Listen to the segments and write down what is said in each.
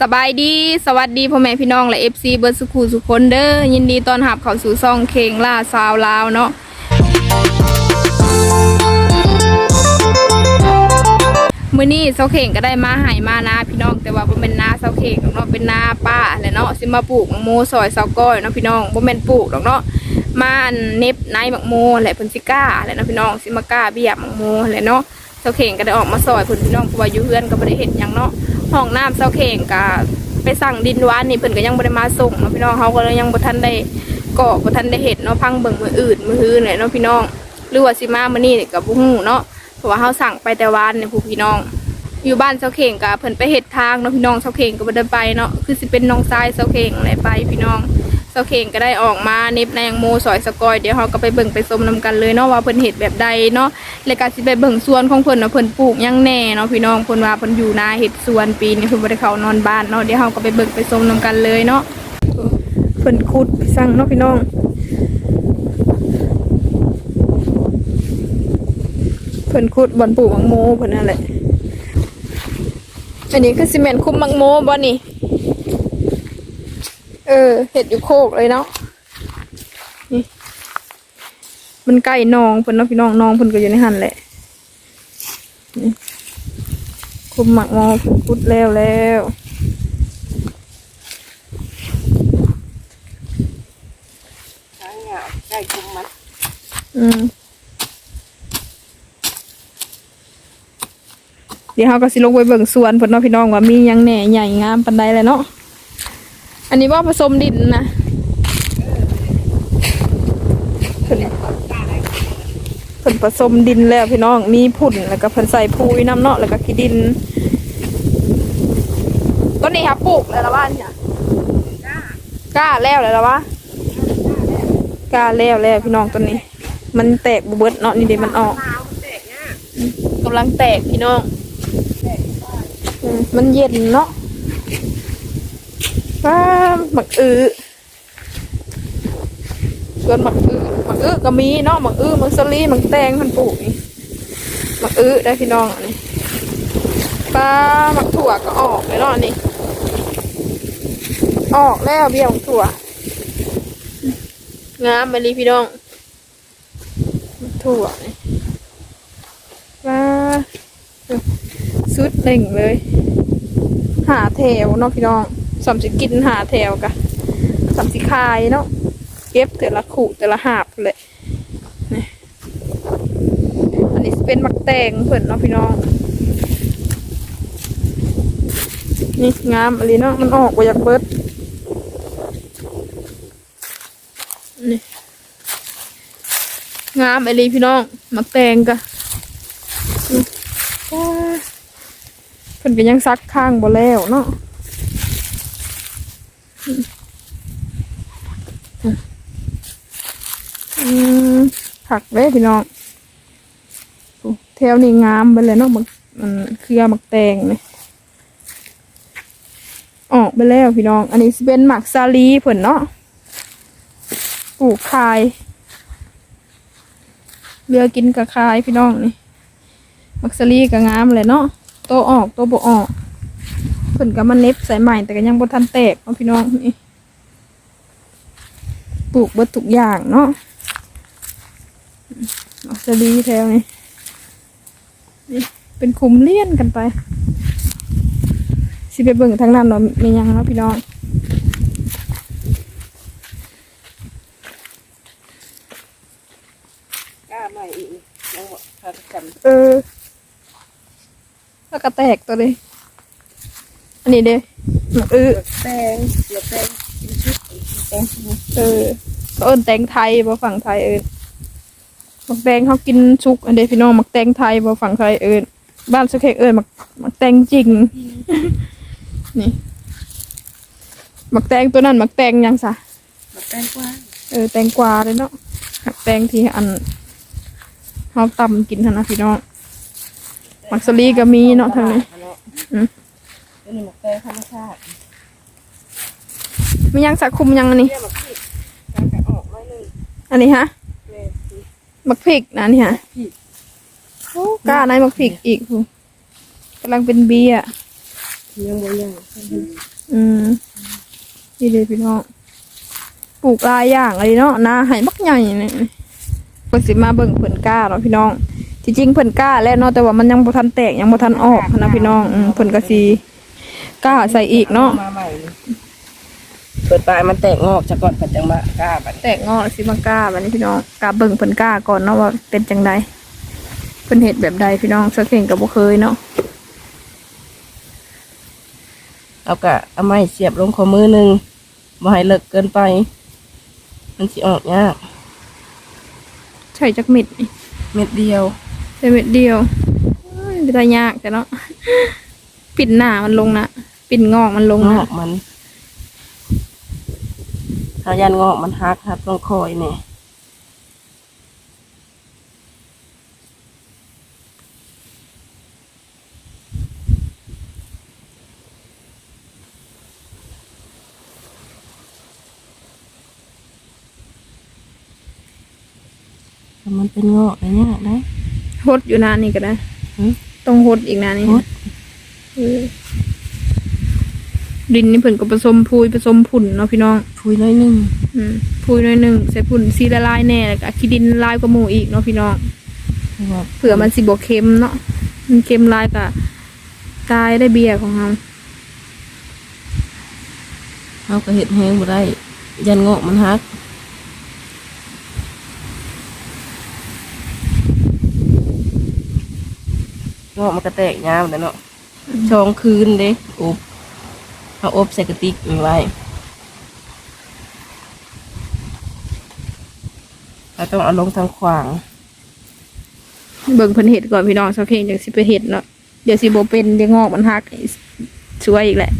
สบายดีสวัสดีพ่อแม่พี่น้องและเอฟซีเบิร์ดสุขูสุคนเด้อยินดีต้อนรับเข้าสู่ซ่องเคงล่าซาวลาวเนาะมื้อนี้เซาเข่งก็ได้มาหายมานาพี่น้อง แต่ว่าบ่แม่นนาเซาเข่งเนาะเป็นนาป้าแหละเนาะสิมาปลูกมังโมซอยเซาก้อยเนาะพี่น้องบ่แม่นปลูกหรอกเนาะมาอันเน็บในมังโมแหละเพิ่นสิก้าแหละเนาะพี่น้องสิมาก้าเบี้ยมังโมแหละเนาะเซาเข่งก็ได้ออกมาซอยเพิ่นพี่น้องเพราะว่าอยู่เฮือนก็บ่ได้เฮ็ดหยังเนาะ ห้องน้ำเสาเข่งกะไปสั่งดินวานนี่เพิ่นก็ยังบ่ได้มาส่งเนาะพี่น้องเขาก็เลยยังบ่ทันได้ก่อบ่ทันได้เฮ็ดเนาะพังเบิ่งมืออื่นมือฮื้อเนี่ยเนาะพี่น้องหรือว่าสิมามื้อนี้นี่ก็บ่ฮู้เนาะเพราะว่าเฮาสั่งไปแต่วานเนี่ยผู้พี่น้อง อยู่บ้านเสาเข่งกะเพิ่นไปเฮ็ดทางเนาะพี่น้องเสาเข่งก็บ่ได้ไปเนาะคือสิเป็นน้องชายเสาเข่งแหละไปพี่น้อง เซาเข่งก็ได้ออกมาเน็บในยังโมซอยสกอยเดี๋ยวเฮาก็ไปเบิ่งไปชมนํกันเลยเนาะว่าเพิ่นเฮ็ดแบบใดเนาะแล้วก็สิไปเบิ่งสวนของเพิ่นเนาะเพิ่นปลูกยังแน่เนาะพี่น้องเพิ่นว่าเพิ่นอยู่นาเฮ็ดสวนปีนี้เพิ่นบ่ได้เข้านอนบ้านเนาะเดี๋ยวเฮาก็ไปเบิ่งไปชมนํกันเลยเนาะเพิ่นขุดสั่งเนาะพี่น้องเพิ่นขุดบ่อนปลูกมังโมเพิ่นนั่นแหละอันนี้คือซีเมนต์คุ้มมังโมบ่นี่ เออเห็ดอยู่โคกเลยเนาะนี่มันใกล้หนองเพิ่นเนาะพี่น้องหนองเพิ่นก็อยู่ในหันแหละนี่คุมหมักโมเพิ่นพุดแล้วแล้วช้างเนี่ยได้คุมมันอืมเดี๋ยวเราก็สิลงไปเบิ่งสวนเพิ่นเนาะพี่น้องว่ามีหยังแหน่ใหญ่งามปานใดเลยเนาะ อันนี้ว่าผสมดินนะเพิ่นผสมดินแล้วพี่น้อง มีผุ่นแล้วก็เพิ่นใส่ปุ๋ยน้ำเนาะแล้วก็ขี้ดิน ต้นนี้ครับปลูกแล้วละบ้านเนี่ยกล้าแล้วแล้วละวะกล้าแล้วแล้วพี่น้องต้นนี้ มันแตกบเบิดเนาะนี่เดี๋ยวมันออกหนาวมันแตกำลังแตกพี่น้องมมันเย็นเนาะว้า หมักอือส่วนหมักอือหมักอือก็มีเนาะหมักอือหมักสลีหมักแตงมันปลูกนี่หมักอือได้พี่น้องอันนี้ปลาหมักถั่วก็ออกเลยเนาะอันนี้ออกแล้วเบี้ยหมักถั่วงามไปเลยพี่น้องหมักถั่วนี่ว้าสุดเล่งเลย หาแถวเนาะพี่น้อง สำสิกินหาแถวกะสำสิคายเนาะเก็บแต่ละขู่แต่ละหาบเลยอันนี้เป็นมักแตงเพื่อนเนาะพี่น้อง นี่งามอะไรเนาะมันออกมาจากเบิดนี่งามอหลีพี่น้องมักแตงกะว้าเพิ่อนก็ยังซักข้างบ่แล้วเนาะ ผักเด้พี่น้องแถวนี้งามไปเลยเนาะมันมันเครือมักแตงเนี่ยออกไปแล้วพี่น้อง อันนี้เป็นหมักซาลีเพิ่นเนาะปลูกคายเรือกินกับคายพี่น้องนี่ มักซารีก็งามเลยเนาะโตออกโตบ่ออก พิ่นก็มาเน็บใส่ใหม่แต่ก็ยังบ่ทันแตกเนาะพี่น้องนี่ปลูกเบิดทุกอย่างเนาะมักซารีแถวนี้นี่เป็นคุมเลี่ยนกันไป สิไปเบิ่งทางนั้นเนาะมีหยังเนาะพี่น้องกล้าใหม่อีกยังบอกพากันเออ แล้วก็แตกตัวเลยอั นนี้เด้หมักอื้อแตงเสียแตงกินชุดแตงเออก็เอินแตงไทยบ่ฝั่งไทยเอินหมักแตงเขากินชุก อันเดพี่น้องหมักแตงไทยบ่ฝั่งไทยเอินบ้านสเคกเอินหมักหมักแตงจริง นี่หมักแตงตัวนั้นหมักแตงหยังซะมาแตงกว้างเออแตงกวาเลยเนาะหมักแตงที่อันเฮาตำกินหั่นนะพี่น้องหมักสลีก็มีเนาะทางนี้อืม ตัวนี้หมกแตงธรรมชาติมีหยังสักคุมหยังอันนี้ เนี่ยหมกพริกกางกันออกไว้เลยอันนี้ฮะแม่พริกหมักพริกนะอันนี่ฮะพริกโอ้กล้าในหมักพริกอีกพูกำลังเป็นเบียร์ยังบ่ยังเลยพี่น้องปลูกหลายอย่างเลยเนาะนาให้บักใหญ่นี่เพิ่นสิมาเบิ่งเพิ่นกล้าเนาะพี่น้องที่จริงเพิ่นกล้าแล้วเนาะแต่ว่ามันยังบ่ทันแตกยังบ่ทันออกนะพี่น้องอืมเพิ่นก็สิ กล้าใส่อีกเนาะมาใหม่นี่เปิดปลายมันแตกงอกจากก่อนปัจจังมากล้าบัดแตกงอกแล้วสิมากล้าบัดนี้พี่น้องกล้าเบิ่งเพิ่นกล้าก่อนเนาะว่าเป็นจังใดเพิ่นเฮ็ดแบบใดพี่น้องสักเข่งก็บ่เคยเนาะเอากะเอาไม้เสียบลงข้อมือหนึงบ่ให้เลิกเกินไป มันสิออกยากใช่จักเม็ดนี่เม็ดเดียวใช่เม็ดเดียวเอ้ยไม่ได้ยากแต่เนาะปิ่นหน้ามันลงนะ ปิ่นงอกมันลงงนะอกมันถ้ายันงอกมันหักครับต้องคอยเนี่ยถ้ามันเป็นงอกอะไรเนี่ยนะ หดอยู่นานนี่ก็ได้หืมต้องหดอีกนานนี่หด เออ ดินนี่เพิ่นก็ผสมพูยผสมผุ่นเนาะพี่น้องพุยน้อยหนึงอืมพูยหน่อยหนึ่งใส่ผุ่นสีละลายแน่แล้วก็ขี้ดินลายกว่าหมูอีกเนาะพี่น้องเพราะว่าเผื่อมันสิบ่เค็มเนาะมันเค็มลายก็ตายได้เบียร์ของเราเขาก็เห็ดแห้งบ่ได้ ยันงอกมันหักงอกมันก็แตกยาวเลยเนาะชองคืนเด้อบ เอาอบใส่กระติกไว้เราต้องเอาลงทางขวาง เบิ่งเพิ่นเห็ดก่อนพี่น้องสักเพลงจังสิไปเห็ดเนาะเดี๋ยวสิโบเป็นเดี๋ยวงอกมันหักช่วยอีกแหละ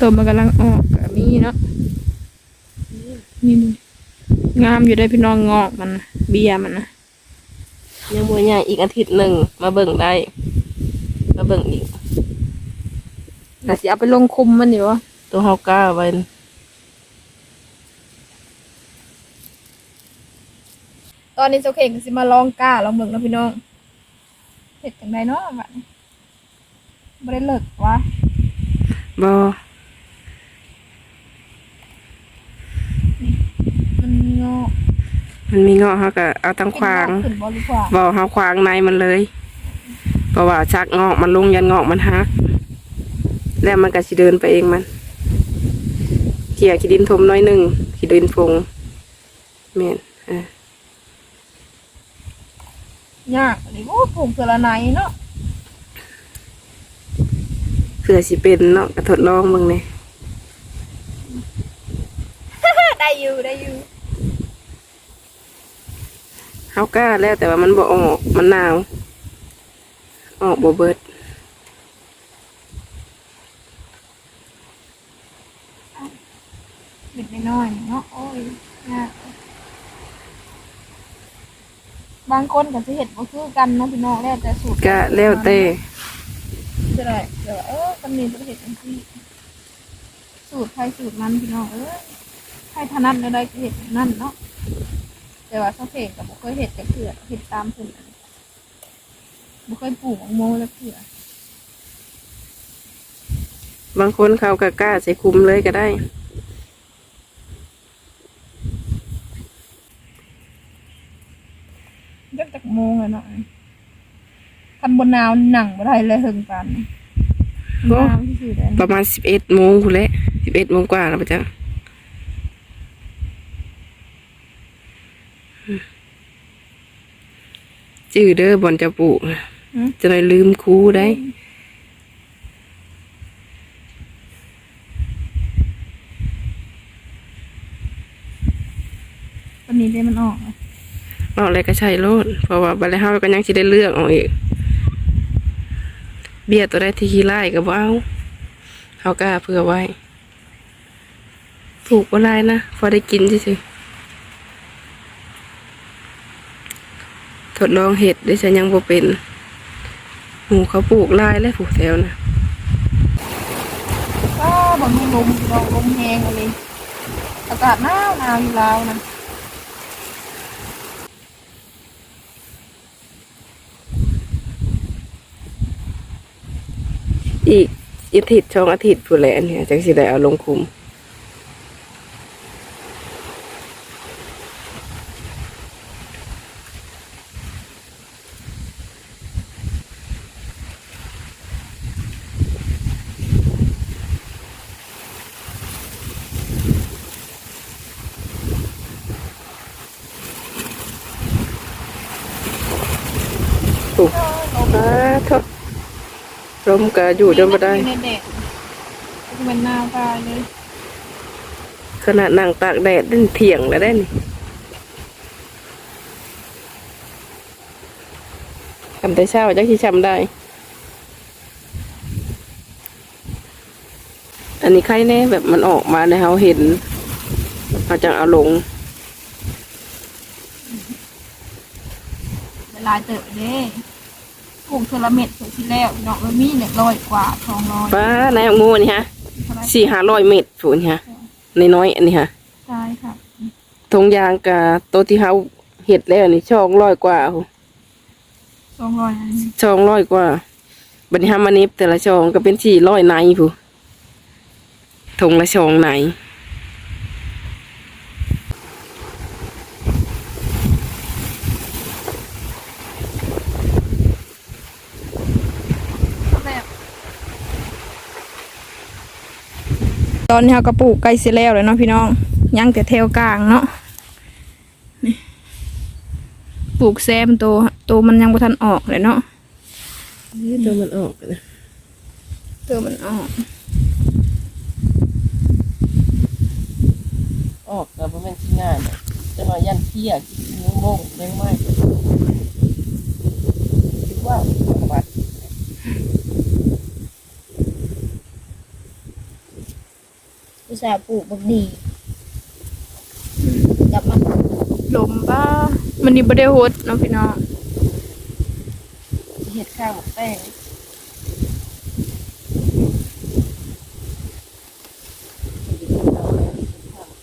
ตัวมันกำลังออกก็มีเนาะนี่ งามอยู่ได้พี่น้องงอกมันน่ะเบียร์มันนะยังบัวใหญ่อีกอาทิตย์หนึ่งมาเบิ่งได้ มาเบิ่งอีกแต่สิเอาไปลงคุมมันอยู่วะตัวเฮาก้าไว้ตอนนี้เจ้าเข่งก็สิมาลองกล้าลองเบิ่งเนาะพี่น้องเห็ดจังไดเนาะบัดนี้บ่ได้เลิกวะบอ มัน งอกมันมีเงาะเฮาก็เอาทางขวางขึ้นบ่หรือขวางบอเฮาขวางในมันเลยเพราะว่าชักงอกมันลงยันงอกมันหักแล้วมันก็สิเดินไปเองมันเขี่ยขี้ดินทมน้อยหนึ่งขี้ดินฟงแม่นเออยากอันนี้โอ้ปลูกเสือละไหนเนาะเผื่อสิเป็นเนาะก็ทดลองเบิ่งเลยได้อยู่ได้อยู่ เฮากล้าแล้วแต่ว่ามันบ่ออกมันหนาว ออกบ่เบิดบิดน้อยๆเนาะโอ้ยยากบางคนก็สิเห็ดบ่คือกันเนาะพี่น้องแล้วแต่สูตรก็แล้วแต่จะได้เดี๋ยวเออตำหนิประเห็ดจังซี่สูตรใครสูตรมันพี่น้องเอ้ยใครถนัดในใดก็เห็ดแบบนั่นเนาะ แต่ว่าเขาเพงกับบ่เคยเห็ดแต่เผื่อเห็ดตามเพิ่นอันนี้บ่เคยปลูกของโมแล้วเผื่อบางคนเขาก็กล้าใส่คุมเลยก็ได้เลิกจากโมงเลยเนาะคันบนหนาวหนังบ่ได้เลยเฮิงปานนี้โอ้หนาวที่สุดเลยประมาณสิบเอ็ดโมงคุณแหละสิบเอ็ดโมงกว่าแล้วปะจ๊ะ จื้อเด้อบอนจะปลูกน่ะหืมจะได้ลืมครูได้ตอนนี้ได้มันออกนะเอาอะไรก็ใช้โลดเพราะว่าบัดแล้วเฮาก็ยังสิได้เลือกเอาอีก เบี้ยตัวได้ที่ขี้ไล่ก็บ่เอาเฮากล้าเผื่อไว้ปลูกบ่หลายนะพอได้กินซื่อ ทดลองเห็ดได้ฉันยังบ่เป็น หมูเขาปลูกลายและผูกแถวนะก็บางทีลมลมลมแหงอะไรอากาศหนาวหนาวอยู่แล้วนะอีกอาทิตย์ช่องอาทิตย์ผู้แลเนี่ยจังสิได้เอาลงคุม ทดลมก็อยู่จนบ่ได้ ในแดดมันหน้าตายเลยขนาดนั่งตากแดดได้เถียงแล้วได้นี่ทำแต่เช้าจักที่ทำได้ อันนี้ใครแน่แบบมันออกมาในเราเห็นเราจังเอาลง เวลาเจอเด้ ปลูกเทอลเม็ดสุดที่แล้วดอกละมีเนี่ยร้อยกว่าทองร้อยป้าในายงูนี่ฮะสี่ห้าร้อยเมตรฝูนฮะในน้อยอันนี้ฮะใช่ค่ะทงยางกับโตวที่เขาเห็ดแล้วนี่ช่องร้อยกว่าสองร้อยอช่องร้อยกว่าบันทามานิบแต่ละช่องก็เป็นสี่ร้อยในผู้ทงละช่องไหน ตอนนี้เราก็ปลูกไก่เสียแล้วเลยเนาะพี่น้องยังแต่แถวกลางเนาะนี่ปลูกแซมโตโตมันยังบ่ทันออกเลยเนาะนี่ตัวมันออกนะตัวมันออก ออกแต่เป็นชิ้นงานจะมายันเที่ยกินเนื้อโม่งเลี้ยงไม้คิดว่าบัด อุต ส่าห์ปลูกบักดีกลับมาลมบ้ามันนี่บ่ได้โฮดเนาะพี่น้องเห็ดข้าวหมกแป้ง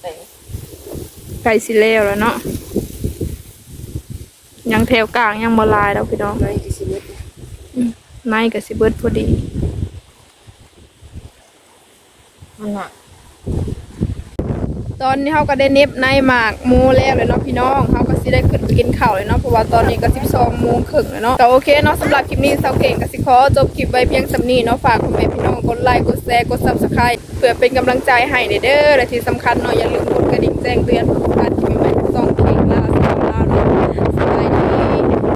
แป้งไก่สิแล้วแล้วเนาะยังแถวกลางยังบ่ลายแล้วพี่น้องไม่กี่ชีวิตในก็สิเบิดพอดี มันหนัก ตอนนี้เขาก็ได้เน็บในหมากมูแล้วเลยเนาะพี่น้องเขาก็สิได้ขึ้นไปกินข้าวเลยเนาะเพราะว่าตอนนี้ก็12โมงครึ่งเลยเนาะแต่โอเคเนาะสำหรับคลิปนี้เซาเก่งก็สิขอจบคลิปไว้เพียงสำนีเนาะฝากคุณแม่พี่น้องกดไลค์กดแชร์กดซับสไครต์เพื่อเป็นกำลังใจให้เด้อและที่สำคัญเนาะอย่าลืมกดกระดิ่งแจ้งเตือน